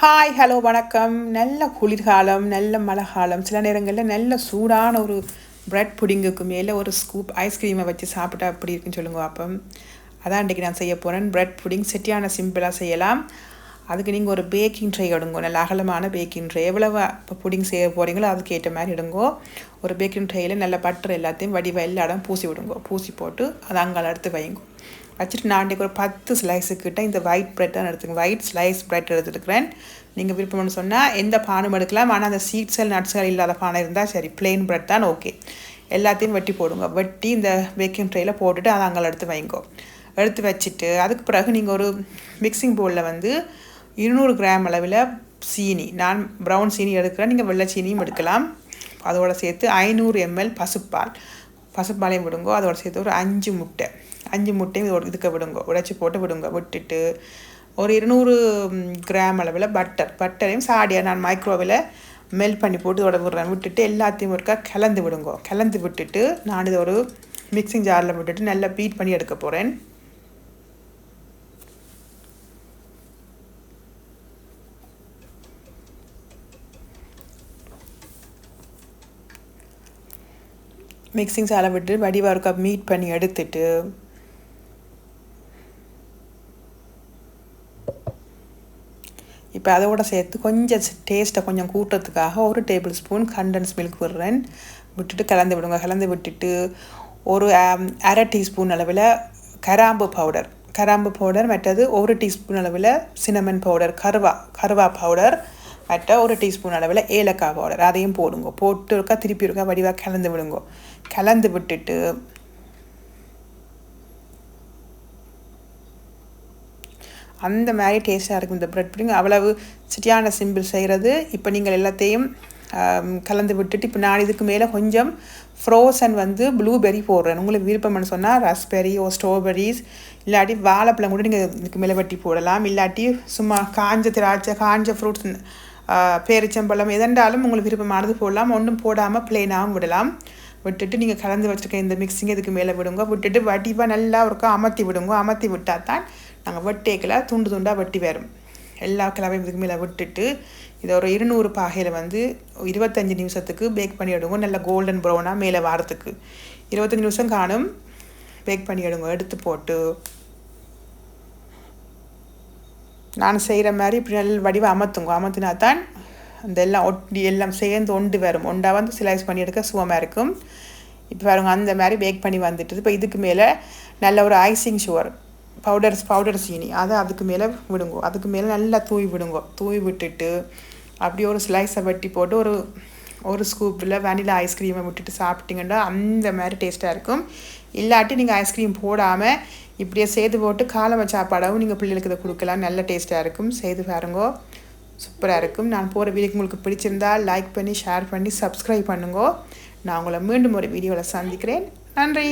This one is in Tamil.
ஹாய் ஹலோ வணக்கம். நல்ல குளிர்காலம் நல்ல மழை காலம் சில நேரங்களில் நல்ல சூடான ஒரு ப்ரெட் புடிங்குக்கு மேலே ஒரு ஸ்கூப் ஐஸ்கிரீமை வச்சு சாப்பிட்டா அப்படி இருக்குன்னு சொல்லுங்க அப்போ அதான் இன்றைக்கி நான் செய்ய போகிறேன் ப்ரெட் புடிங் செட்டியான சிம்பிளாக செய்யலாம். அதுக்கு நீங்கள் ஒரு பேக்கிங் ட்ரே எடுங்கோ. நல்ல அகலமான பேக்கிங் ட்ரே எவ்வளவு இப்போ புடிங் செய்ய போகிறீங்களோ அதுக்கு ஏற்ற மாதிரி எடுங்கோ. ஒரு பேக்கிங் ட்ரேயில் நல்ல பட்டர் எல்லாத்தையும் வடிவ எல்லா இடம் பூசி விடுங்கோ. பூசி போட்டு அதை அங்கால எடுத்து வைங்கோ. வச்சுட்டு நான் இன்றைக்கி ஒரு பத்து ஸ்லைஸுக்கிட்ட இந்த ஒயிட் ப்ரெட் தான் எடுத்துக்கேன் ஒயிட் ஸ்லைஸ் ப்ரெட் எடுத்துருக்கிறேன் நீங்கள் விருப்பம்னு சொன்னால் எந்த பானும் எடுக்கலாம். ஆனால் அந்த சீட்ஸல் நட்ஸ்கள் இல்லாத பானை இருந்தால் சரி பிளெயின் ப்ரெட் தான் ஓகே எல்லாத்தையும் வெட்டி போடுங்க. வெட்டி இந்த பேக்கிங் ட்ரேயில் போட்டுட்டு அதை அங்கே எடுத்து வைங்கோ. எடுத்து வச்சுட்டு அதுக்கு பிறகு நீங்கள் ஒரு மிக்சிங் பவுலில் வந்து இருநூறு கிராம் அளவில் சீனி நான் ப்ரௌன் சீனி எடுக்கிறேன். நீங்கள் வெள்ளை சீனியும் எடுக்கலாம். அதோட சேர்த்து ஐநூறு எம்எல் பசுப்பால். பசுப்பாலையும் விடுங்கோ அதோட சேர்த்து ஒரு அஞ்சு முட்டை. அஞ்சு முட்டையும் இதோட இதுக்க விடுங்க உடைச்சி போட்டு விடுங்க விட்டுட்டு ஒரு இருநூறு கிராம் அளவில் பட்டர் பட்டரையும் சாடியாக நான் மைக்ரோவில் மெல்ட் பண்ணி போட்டு இதோட விடுறேன். விட்டுட்டு எல்லாத்தையும் ஒருக்கா கலந்து விடுங்க. கலந்து விட்டுட்டு நான் இதை ஒரு மிக்சிங் ஜாரில் விட்டுட்டு நல்லா பீட் பண்ணி எடுக்க போகிறேன் மிக்சிங் சாலை விட்டு வடிவாக இருக்கா மீட் பண்ணி எடுத்துட்டு. இப்போ அதோட சேர்த்து கொஞ்சம் டேஸ்ட்டை கொஞ்சம் கூட்டுறதுக்காக ஒரு டேபிள் ஸ்பூன் கண்டன்ஸ் மில்க் விடுறேன். விட்டுட்டு கலந்து விடுங்க. கலந்து விட்டுட்டு ஒரு அரை டீஸ்பூன் அளவில் கராம்பு பவுடர் கராம்பு பவுடர் மற்றது ஒரு டீஸ்பூன் அளவில் சினமன் பவுடர் கருவா கருவா பவுடர் மற்ற ஒரு டீஸ்பூன் அளவில் ஏலக்காய் பவுடர். அதையும் போடுங்க. போட்டு இருக்கா திருப்பி இருக்கா வடிவாக கலந்து விடுங்க. கலந்து விட்டுட்டு அந்த மாதிரி டேஸ்ட்டாக இருக்கும் இந்த ப்ரெட் புடிங் அவ்வளவு சிட்டியான சிம்பிள் செய்கிறது இப்போ நீங்கள் எல்லாத்தையும் கலந்து விட்டுட்டு இப்போ நான் இதுக்கு மேலே கொஞ்சம் ஃப்ரோசன் வந்து ப்ளூபெர்ரி போடுறேன். உங்களுக்கு விருப்பம்னு சொன்னால் ரஸ்பெரி ஓ ஸ்ட்ராபெரிஸ் இல்லாட்டி வாழைப்பழம் கூட நீங்கள் இதுக்கு மேலே வெட்டி போடலாம். இல்லாட்டி சும்மா காஞ்ச திராட்சை காஞ்ச ஃப்ரூட்ஸ் பேரிச்சம்பழம் எதென்றாலும் உங்களுக்கு விருப்பமானது போடலாம். ஒன்றும் போடாமல் பிளெயினாகவும் விடலாம். விட்டுட்டு நீங்கள் கலந்து வச்சுருக்க இந்த மிக்சிங் இதுக்கு மேலே விடுங்க. விட்டுட்டு வடிவாக நல்லா இருக்கா அமர்த்தி விடுங்க. அமர்த்தி விட்டால் தான் நாங்கள் வட்டேக்கில் துண்டு துண்டாக வெட்டி வரும். எல்லா கிளவையும் இதுக்கு மேலே விட்டுட்டு இதை ஒரு இருநூறு பாகையில் வந்து இருபத்தஞ்சி நிமிஷத்துக்கு பேக் பண்ணி எடுங்க. நல்லா கோல்டன் ப்ரௌனாக மேலே வாரத்துக்கு. இருபத்தஞ்சி நிமிஷம் காணும். பேக் பண்ணி எடுங்க. எடுத்து போட்டு நான் செய்கிற மாதிரி இப்படி நல்ல வடிவை அமர்த்துங்க. அமர்த்தினா தான் அந்த எல்லாம் ஒட்டி எல்லாம் சேர்ந்து ஒண்டு வரும். ஒண்டா வந்து சிலைஸ் பண்ணி எடுக்க சுவமாக இருக்கும். இப்போ பாருங்க அந்த மாதிரி பேக் பண்ணி வந்துட்டு இப்போ இதுக்கு மேலே நல்ல ஒரு ஐசிங் சுவர் பவுடர்ஸ் பவுடர் சீனி அதை அதுக்கு மேலே விடுங்கோ. அதுக்கு மேலே நல்லா தூவி விடுங்கோ. தூவி விட்டுட்டு அப்படியே ஒரு ஸ்லைஸை வெட்டி போட்டு ஒரு ஒரு ஸ்கூப்பில் வெனிலா ஐஸ்கிரீமை விட்டுட்டு சாப்பிட்டீங்கன்னா அந்த மாதிரி டேஸ்ட்டாக இருக்கும். இல்லாட்டி நீங்கள் ஐஸ்கிரீம் போடாமல் இப்படியே செய்து போட்டு காலமை சாப்பாடாகவும் நீங்கள் பிள்ளைகளுக்கு இதை கொடுக்கலாம். நல்ல டேஸ்ட்டாக இருக்கும். செய்து பாருங்கோ. சூப்பராக இருக்கும். நான் போகிற வீடியோக்கு உங்களுக்கு பிடிச்சிருந்தா லைக் பண்ணி ஷேர் பண்ணி சப்ஸ்கிரைப் பண்ணுங்கோ. நான் உங்களை மீண்டும் ஒரு வீடியோவில் சந்திக்கிறேன். நன்றி.